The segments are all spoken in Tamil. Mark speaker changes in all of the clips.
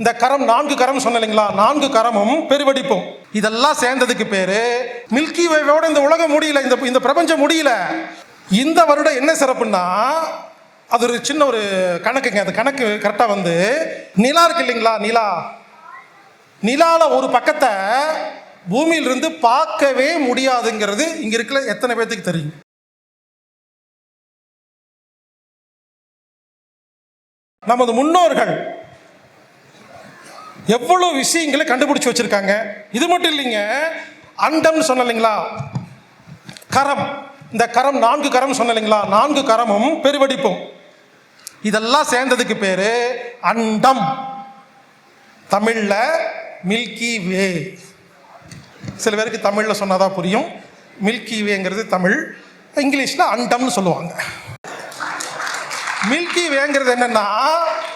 Speaker 1: இந்த கரம் நான்கு கரம் சொன்னீங்களா இல்லைங்களா நான்கு கரமும் பெருவெடிப்பும். இதெல்லாம் சேர்ந்ததுக்கு பேரு மில்கி வேவோட இந்த உலகம் முடியல இந்த இந்த பிரபஞ்சம் முடியல. இந்த வருடம் என்ன சிறப்புன்னா அது ஒரு சின்ன ஒரு கணக்குங்க. அந்த கணக்கு கரெக்டாக வந்து நிலா இருக்கு இல்லைங்களா? நிலா. நிலால ஒரு பக்கத்தை பூமியிலிருந்து பார்க்கவே முடியாதுங்கிறது இங்கே இருக்கிற எத்தனை பேர்த்துக்கு தெரியும். நமது முன்னோர்கள் எவ்வளோ விஷயங்களை கண்டுபிடிச்சி வச்சுருக்காங்க? இது மட்டும் இல்லைங்க அண்டம்னு சொன்ன இல்லைங்களா? கரம். இந்த கரம் நான்கு கரம் சொன்ன இல்லைங்களா? நான்கு கரமும் பெருவெடிப்பும். இதெல்லாம் சேர்ந்ததுக்கு பேர் அண்டம். தமிழில் மில்கி வே சில பேருக்கு தமிழில் சொன்னாதான் புரியும். மில்கி வேங்கிறது தமிழ் இங்கிலீஷில் அண்டம்னு சொல்லுவாங்க. மில்கி வேங்கிறது என்னென்னா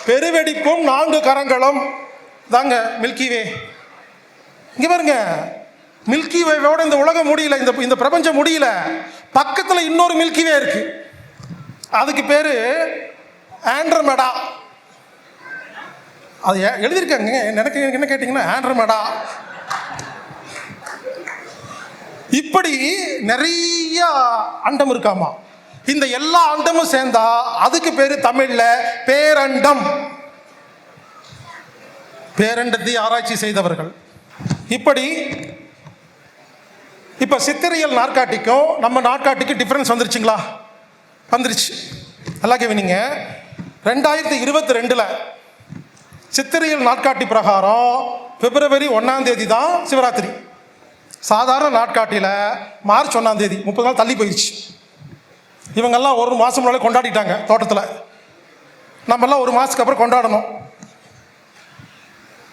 Speaker 1: பெருவெடிப்பும் நான்கு கரங்களும். தாங்க மில்கி வே பாருங்க. மில்கி வேவோட இந்த உலகம் முடியல இந்த இந்த பிரபஞ்சம் முடியல. பக்கத்தில் இன்னொரு மில்கிவே இருக்கு. அதுக்கு பேர் ஆண்ட்ரமெடா அது எழுதியிருக்காங்க. எனக்கு என்ன கேட்டிங்கன்னா ஆண்ட்ரமெடா இப்படி நிறைய அண்டம் இருக்காமா? இந்த எல்லா அண்டமும் சேர்ந்தா அதுக்கு பேர் தமிழில் பேரண்டம். பேரண்டத்தை ஆராய்ச்சி செய்தவர்கள். இப்படி இப்போ சித்திரியல் நாற்காட்டிக்கும் நம்ம நாற்காட்டிக்கும் டிஃப்ரென்ஸ் வந்துருச்சுங்களா? வந்துருச்சு. நல்லா கேவினிங்க ரெண்டாயிரத்தி இருபத்தி ரெண்டில் சித்திரியல் நாட்காட்டி பிரகாரம் பிப்ரவரி ஒன்றாம் தேதி தான் சிவராத்திரி. சாதாரண நாட்காட்டியில் மார்ச் ஒன்றாம் தேதி முப்பது நாள் தள்ளி போயிடுச்சு இவங்கெல்லாம் ஒரு மாதம் முன்னாடி கொண்டாடிட்டாங்க தோட்டத்தில். நம்மெல்லாம் ஒரு மாதத்துக்கு அப்புறம் கொண்டாடணும்.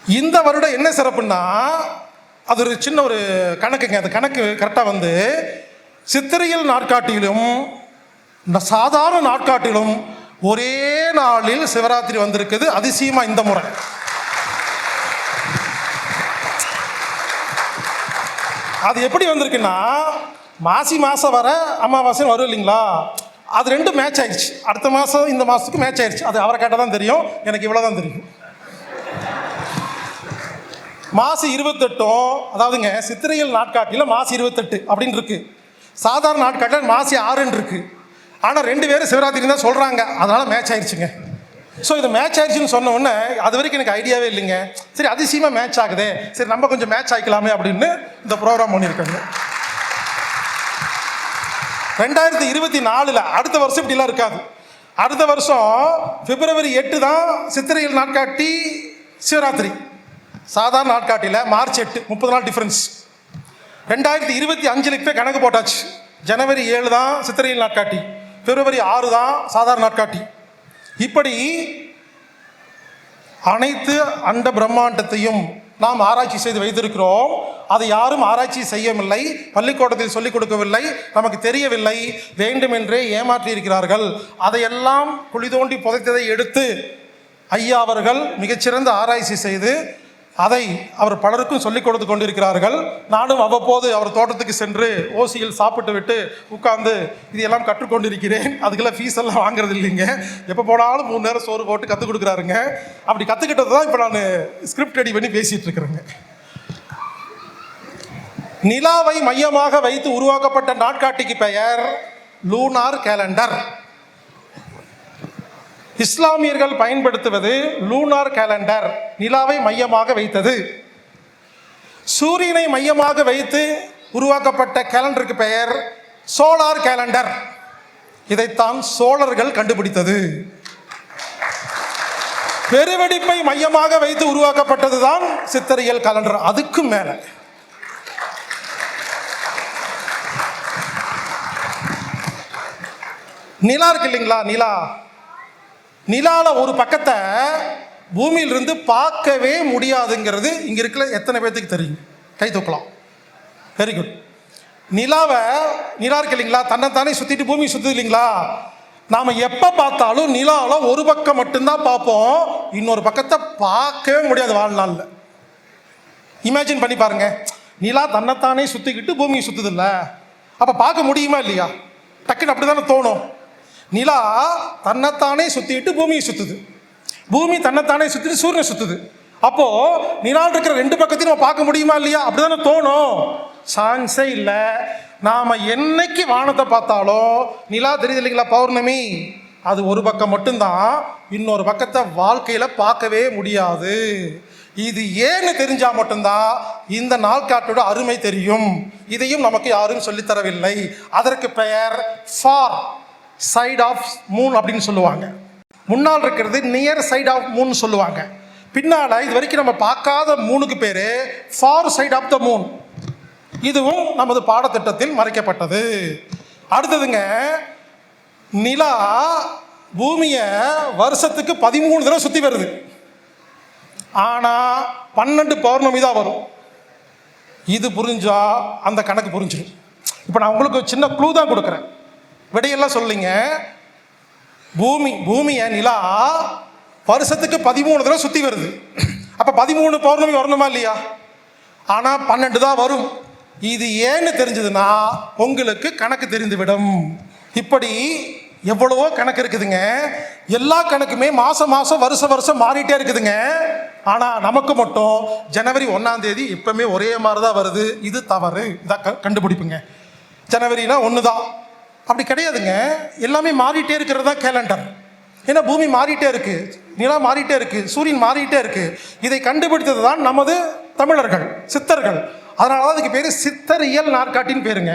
Speaker 1: இந்த வருடம் என்ன சிறப்புன்னா அது ஒரு சின்ன ஒரு கணக்குங்க. அந்த கணக்கு கரெக்டாக வந்து சித்திரையில் நாட்காட்டியிலும் இந்த சாதாரண நாட்காட்டிலும் ஒரே நாளில் சிவராத்திரி வந்திருக்குது. அதிசயமாக இந்த முறை. அது எப்படி வந்திருக்குன்னா மாசி மாதம் வர அமாவாசை வரும் இல்லைங்களா? அது ரெண்டும் மேட்ச் ஆயிடுச்சு. அடுத்த மாதம் இந்த மாதத்துக்கு மேட்ச் ஆயிடுச்சு. அது அவரை கேட்டால் தான் தெரியும். எனக்கு இவ்வளோ தான் தெரியும். மாசு இருபத்தெட்டும் அதாவதுங்க சித்திரையில் நாட்காட்டியில் மாசு இருபத்தெட்டு அப்படின்னு இருக்கு. சாதாரண நாட்காட்டில் மாசி ஆறுன்னு இருக்கு. ஆனால் ரெண்டு பேரும் சிவராத்திரி தான் சொல்கிறாங்க அதனால மேட்ச் ஆயிடுச்சுங்க ஸோ இது மேட்ச் ஆயிடுச்சுன்னு சொன்ன உடனே அது வரைக்கும் எனக்கு ஐடியாவே இல்லைங்க. சரி அதிசயமாக மேட்ச் ஆகுதே. சரி நம்ம கொஞ்சம் மேட்ச் ஆகிக்கலாமே அப்படின்னு இந்த ப்ரோக்ராம் பண்ணியிருக்காங்க. ரெண்டாயிரத்தி இருபத்தி நாலில் அடுத்த வருஷம் இப்படிலாம் இருக்காது. அடுத்த வருஷம் பிப்ரவரி எட்டு தான் சித்திரையில் நாட்காட்டி சிவராத்திரி. சாதாரண நாட்காட்டியில் மார்ச் எட்டு முப்பது நாள் டிஃப்ரென்ஸ் ரெண்டாயிரத்தி இருபத்தி அஞ்சில் இப்போ கணக்கு போட்டாச்சு. ஜனவரி ஏழு தான் சித்திரையில் நாட்காட்டி. பிப்ரவரி ஆறு தான் சாதாரண நாட்காட்டி. இப்படி அனைத்து அண்ட பிரம்மாண்டத்தையும் நாம் ஆராய்ச்சி செய்து வைத்திருக்கிறோம். அதை யாரும் ஆராய்ச்சி செய்யவில்லை. பள்ளிக்கூடத்தில் சொல்லிக் கொடுக்கவில்லை. நமக்கு தெரியவில்லை. வேண்டுமென்றே ஏமாற்றி இருக்கிறார்கள். அதையெல்லாம் குழி தோண்டி புதைத்ததை எடுத்து ஐயா அவர்கள் மிகச்சிறந்த ஆராய்ச்சி செய்து அதை அவர் பலருக்கும் சொல்லிக் கொடுத்து கொண்டிருக்கிறார்கள். நானும் அவ்வப்போது அவர் தோட்டத்துக்கு சென்று ஓசியில் சாப்பிட்டு விட்டு உட்கார்ந்து இதையெல்லாம் கற்றுக்கொண்டிருக்கிறேன் அதுக்கெல்லாம் ஃபீஸ் எல்லாம் வாங்குறது இல்லைங்க. எப்போ போனாலும் மூணு நேரம் சோறு போட்டு கற்றுக் கொடுக்குறாருங்க. அப்படி கற்றுக்கிட்டது தான் இப்போ நான் ஸ்கிரிப்ட் ரெடி பண்ணி பேசிகிட்டு இருக்கிறேங்க. நிலாவை மையமாக வைத்து உருவாக்கப்பட்ட நாட்காட்டிக்கு பெயர் லூனார் கேலண்டர் இஸ்லாமியர்கள் பயன்படுத்துவது லூனார் கேலண்டர் நிலாவை மையமாக வைத்தது. சூரியனை மையமாக வைத்து உருவாக்கப்பட்ட கேலண்டருக்கு பெயர் சோலார் கேலண்டர் இதைத்தான் சோழர்கள் கண்டுபிடித்தது. பெருவெடிப்பை மையமாக வைத்து உருவாக்கப்பட்டதுதான் சித்தரியல் கேலண்டர் அதுக்கும் மேல. நிலா இருக்கு இல்லைங்களா? நிலா. நிலால ஒரு பக்கத்தை பூமியிலிருந்து பார்க்கவே முடியாதுங்கிறது இங்க இருக்கிற எத்தனை பேர்த்துக்கு தெரியும்? கை தூக்கலாம். வெரி குட் நிலாவை நிலா இருக்கு இல்லைங்களா? தன்னைத்தானே சுத்திட்டு பூமி சுத்து இல்லைங்களா? நாம எப்ப பார்த்தாலும் நிலால ஒரு பக்கம் மட்டும்தான் பார்ப்போம். இன்னொரு பக்கத்தை பார்க்கவே முடியாது வாழ்நாளில். இமேஜின் பண்ணி பாருங்க. நிலா தன்னைத்தானே சுத்திக்கிட்டு பூமியை சுத்துது அப்போ அப்ப பார்க்க முடியுமா இல்லையா? டக்குன்னு அப்படிதானே தோணும். நிலா தன்னைத்தானே சுற்றிட்டு பூமியை சுற்றுது பூமி தன்னைத்தானே சுற்றிட்டு சூரியனை சுற்றுது அப்போது நிலாவில் இருக்கிற ரெண்டு பக்கத்தையும் நம்ம பார்க்க முடியுமா இல்லையா? அப்படி தானே தோணும். சான்ஸே இல்லை. நாம் என்னைக்கு வானத்தை பார்த்தாலும் நிலா தெரியுது இல்லைங்களா பௌர்ணமி? அது ஒரு பக்கம் மட்டும்தான். இன்னொரு பக்கத்தை வாழ்க்கையில் பார்க்கவே முடியாது. இது ஏன்னு தெரிஞ்சால் மட்டும்தான் இந்த நாள்காட்டோட அருமை தெரியும். இதையும் நமக்கு யாரும் சொல்லித் தரவில்லை. அதற்கு பெயர் ஃபார். சைட் ஆஃப் மூன் அப்படின்னு சொல்லுவாங்க. முன்னால் இருக்கிறது நியர் சைட் ஆஃப் மூன் சொல்லுவாங்க. பின்னால் இது வரைக்கும் நம்ம பார்க்காத மூணுக்கு பேர் far side of the moon இதுவும் நமது பாடத்திட்டத்தில் மறைக்கப்பட்டது. அடுத்ததுங்க நிலா பூமியை வருஷத்துக்கு பதிமூணு தடவை சுற்றி வருது. ஆனால் பன்னெண்டு பௌர்ணமி தான் வரும். இது புரிஞ்சால் அந்த கணக்கு புரிஞ்சிடும். இப்போ நான் உங்களுக்கு ஒரு சின்ன க்ளூ தான் கொடுக்குறேன். விடையெல்லாம் சொல்லிங்க. பூமி பூமியை நிலா வருஷத்துக்கு பதிமூணு தடவை சுற்றி வருது. அப்போ பதிமூணு பௌர்ணமி வரணுமா இல்லையா? ஆனால் பன்னெண்டு தான் வரும். இது ஏன்னு தெரிஞ்சதுன்னா உங்களுக்கு கணக்கு தெரிந்துவிடும். இப்படி எவ்வளவோ கணக்கு இருக்குதுங்க. எல்லா கணக்குமே மாதம் மாதம் வருஷம் வருஷம் மாறிட்டே இருக்குதுங்க. ஆனால் நமக்கு மட்டும் ஜனவரி ஒன்றாம் தேதி எப்பவுமே ஒரே மாதிரி தான் வருது. இது தவறு. இதான் க- கண்டுபிடிப்புங்க. ஜனவரினா ஒன்று தான் அப்படி கிடையாதுங்க. எல்லாமே மாறிட்டே இருக்கிறது தான் கேலண்டர் ஏன்னா பூமி மாறிட்டே இருக்கு. நிலா மாறிட்டே இருக்குது சூரியன் மாறிட்டே இருக்குது இதை கண்டுபிடித்தது தான் நமது தமிழர்கள் சித்தர்கள். அதனால தான் அதுக்கு பேர் சித்தரியல் நாற்காட்டின்னு பேருங்க.